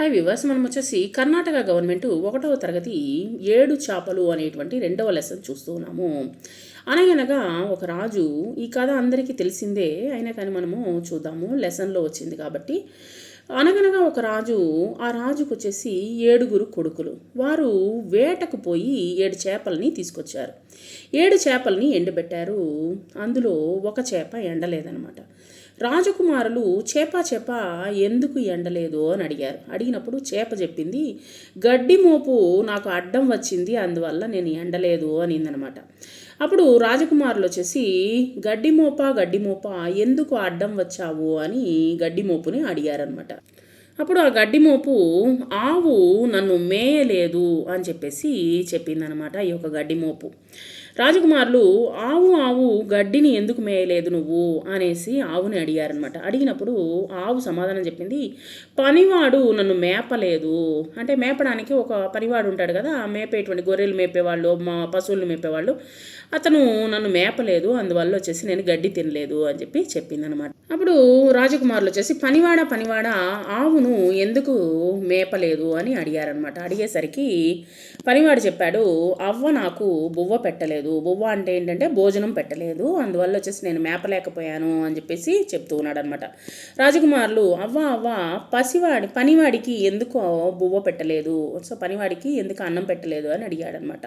Hi viewers మనం వచ్చేసి Karnataka government ఒకటవ తరగతి ఏడు చేపలు అనేటువంటి రెండవ లెసన్ చూస్తూ ఉన్నాము. అనగనగా ఒక రాజు ఈ కథ అందరికీ తెలిసిందే అయినా కానీ మనము చూద్దాము లెసన్లో వచ్చింది కాబట్టి. అనగనగా ఒక రాజు ఆ రాజుకు వచ్చేసి ఏడుగురు కొడుకులు. వారు వేటకు పోయి ఏడు చేపల్ని తీసుకొచ్చారు. ఏడు చేపల్ని ఎండబెట్టారు. అందులో ఒక చేప ఎండలేదనమాట రాజకుమారులు చేప చేప ఎందుకు ఎండలేదు అని అడిగారు. అడిగినప్పుడు చేప చెప్పింది గడ్డి మోపు నాకు అడ్డం వచ్చింది అందువల్ల నేను ఎండలేదు అనిందనమాట. అప్పుడు రాజకుమారులు వచ్చేసి గడ్డి మోప గడ్డి మోప ఎందుకు అడ్డం వచ్చావు అని గడ్డి మోపుని అడిగారనమాట. అప్పుడు ఆ గడ్డి మోపు ఆవు నన్ను మేయలేదు అని చెప్పేసి చెప్పిందనమాట ఈ యొక్క గడ్డి మోపు. రాజకుమారులు ఆవు ఆవు గడ్డిని ఎందుకు మేయలేదు నువ్వు? అనేసి ఆవుని అడిగారనమాట అడిగినప్పుడు ఆవు సమాధానం చెప్పింది పనివాడు నన్ను మేపలేదు. అంటే మేపడానికి ఒక పనివాడు ఉంటాడు కదా మేపేటువంటి గొర్రెలు మేపేవాళ్ళు మా పశువులను మేపేవాళ్ళు. అతను నన్ను మేపలేదు అందువల్ల వచ్చేసి నేను గడ్డి తినలేదు అని చెప్పి చెప్పిందనమాట అప్పుడు రాజకుమారులు వచ్చేసి పనివాడ పనివాడ ఆవును ఎందుకు మేపలేదు? అని అడిగారనమాట అడిగేసరికి పనివాడు చెప్పాడు అవ్వ నాకు బువ్వ పెట్టలేదు బువ్వ అంటే ఏంటంటే భోజనం పెట్టలేదు. అందువల్ల వచ్చేసి నేను మేపలేకపోయాను అని చెప్పేసి చెప్తూ ఉన్నాడు అనమాట రాజకుమారులు అవ్వ అవ్వ పసివాడి పనివాడికి ఎందుకు బువ్వ పెట్టలేదు. సో పనివాడికి ఎందుకు అన్నం పెట్టలేదు? అని అడిగాడనమాట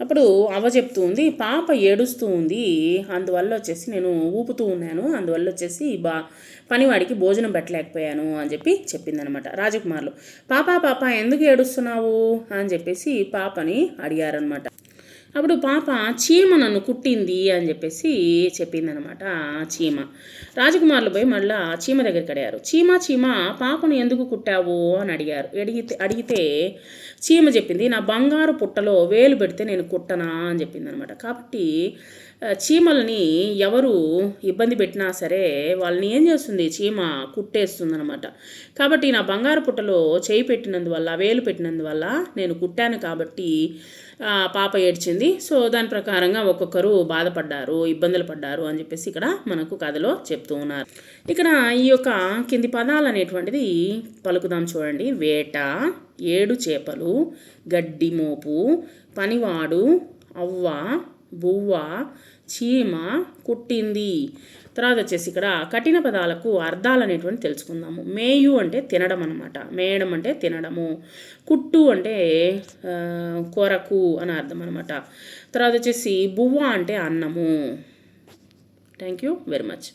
అప్పుడు అవ్వ చెప్తూ ఉంది పాప ఏడుస్తూ ఉంది. అందువల్ల వచ్చేసి నేను ఊపుతూ ఉన్నాను. అందువల్ల వచ్చేసి బా పనివాడికి భోజనం పెట్టలేకపోయాను. అని చెప్పి చెప్పిందనమాట రాజకుమారులు. పాప పాప ఎందుకు ఏడుస్తున్నావు? అని చెప్పేసి పాపని అడిగారనమాట అప్పుడు పాప చీమ నన్ను కుట్టింది అని చెప్పేసి చెప్పిందనమాట చీమ. రాజకుమారులు పోయి మళ్ళా చీమ దగ్గరికి అడిగారు చీమ చీమ పాపను ఎందుకు కుట్టావు? అని అడిగారు. అడిగితే అడిగితే చీమ చెప్పింది నా బంగారు పుట్టలో వేలు పెడితే నేను కుట్టనా? అని చెప్పింది అనమాట కాబట్టి చీమలని ఎవరు ఇబ్బంది పెట్టినా సరే వాళ్ళని ఏం చేస్తుంది? చీమ కుట్టేస్తుంది అనమాట కాబట్టి నా బంగారు పుట్టలో చేయి పెట్టినందువల్ల వేలు పెట్టినందువల్ల నేను కుట్టాను కాబట్టి పాప ఏడ్చింది. సో దాని ప్రకారంగా ఒక్కొక్కరు బాధపడ్డారు ఇబ్బందులు పడ్డారు అని చెప్పేసి ఇక్కడ మనకు కథలో చెప్తూ ఉన్నారు. ఇక్కడ ఈ యొక్క కింది పదాలు అనేటువంటిది పలుకుదాం చూడండి. వేట ఏడు చేపలు గడ్డి మోపు పనివాడు అవ్వ బువ్వ చీమ కుట్టింది. తర్వాత వచ్చేసి ఇక్కడ కఠిన పదాలకు అర్థాలు అనేటువంటి తెలుసుకుందాము. మేయు అంటే తినడం అనమాట మేయడం అంటే తినడము. కుట్టు అంటే కొరకు అని అర్థం అనమాట తర్వాత వచ్చేసి బువ్వ అంటే అన్నము. Thank you very much